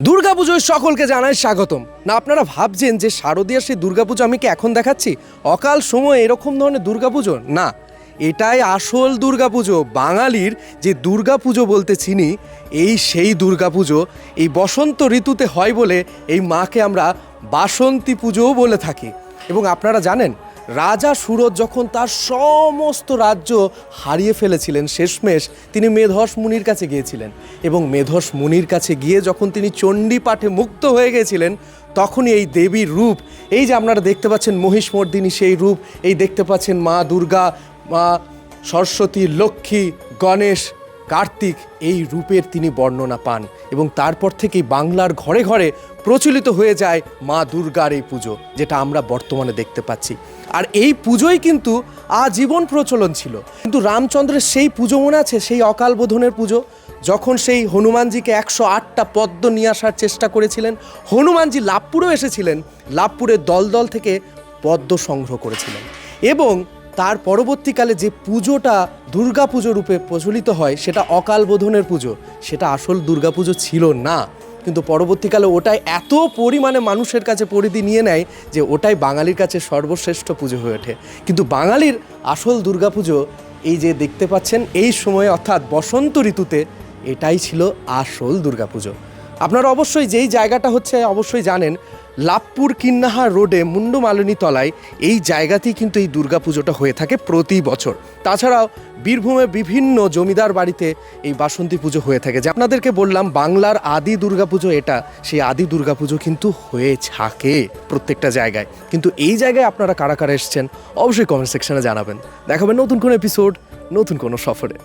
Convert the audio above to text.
দুর্গাপুজোয় সকলকে জানাই স্বাগতম। না, আপনারা ভাবছেন যে শারদীয়ার সেই দুর্গাপুজো আমি কি এখন দেখাচ্ছি? অকাল সময় এরকম ধরনের দুর্গাপুজো? না, এটাই আসল দুর্গাপুজো। বাঙালির যে দুর্গাপুজো বলতে চিনি, এই সেই দুর্গাপুজো, এই বসন্ত ঋতুতে হয় বলে এই মাকে আমরা বাসন্তী পুজোও বলে থাকি। এবং আপনারা জানেন রাজা সুরত যখন তার সমস্ত রাজ্য হারিয়ে ফেলেছিলেন শেষমেশ, তিনি মেধস মুনির কাছে গিয়েছিলেন এবং মেধস মুনির কাছে গিয়ে যখন তিনি চণ্ডী পাঠে মুক্ত হয়ে গিয়েছিলেন তখনই এই দেবীর রূপ, এই যে আপনারা দেখতে পাচ্ছেন মহিষমর্দিনী সেই রূপ, এই দেখতে পাচ্ছেন মা দুর্গা, মা সরস্বতী, লক্ষ্মী, গণেশ কার্তিক এই রূপের তিনি বর্ণনা পান এবং তারপর থেকেই বাংলার ঘরে ঘরে প্রচলিত হয়ে যায় মা দুর্গার এই পুজো, যেটা আমরা বর্তমানে দেখতে পাচ্ছি। আর এই পুজোই কিন্তু আজীবন প্রচলন ছিল। কিন্তু রামচন্দ্রের সেই পুজো মনে আছে? সেই অকাল বোধনের পুজো? যখন সেই হনুমানজিকে একশো আটটা পদ্ম নিয়ে আসার চেষ্টা করেছিলেন, হনুমানজি লাভপুরেও এসেছিলেন লাভপুরের দলদল থেকে পদ্ম সংগ্রহ করেছিলেন। এবং তার পরবর্তীকালে যে পুজোটা দুর্গাপুজো রূপে প্রচলিত হয়, সেটা অকাল বোধনের পুজো। সেটা আসল দুর্গাপুজো ছিল না। কিন্তু পরবর্তীকালে ওটাই এত পরিমাণে মানুষের কাছে পরিধি নিয়ে নেয় যে ওটাই বাঙালির কাছে সর্বশ্রেষ্ঠ পুজো হয়ে ওঠে। কিন্তু বাঙালির আসল দুর্গাপুজো, এই যে দেখতে পাচ্ছেন, এই সময়ে অর্থাৎ বসন্ত ঋতুতে, এটাই ছিল আসল দুর্গাপুজো। আপনারা অবশ্যই যেই জায়গাটা হচ্ছে, অবশ্যই জানেন লাভপুর কিন্নাহা রোডে মুন্ডমালিনী তলায় এই জায়গাতেই কিন্তু এই দুর্গাপুজোটা হয়ে থাকে প্রতি বছর। তাছাড়াও বীরভূমে বিভিন্ন জমিদার বাড়িতে এই বাসন্তী পুজো হয়ে থাকে। যে আপনাদেরকে বললাম, বাংলার আদি দুর্গাপুজো এটা, সেই আদি দুর্গাপুজো কিন্তু হয়ে থাকে প্রত্যেকটা জায়গায়। কিন্তু এই জায়গায় আপনারা কারা কারা এসছেন, অবশ্যই কমেন্ট সেকশনে জানাবেন। দেখাবেন নতুন কোনো এপিসোড নতুন কোনো সফরে।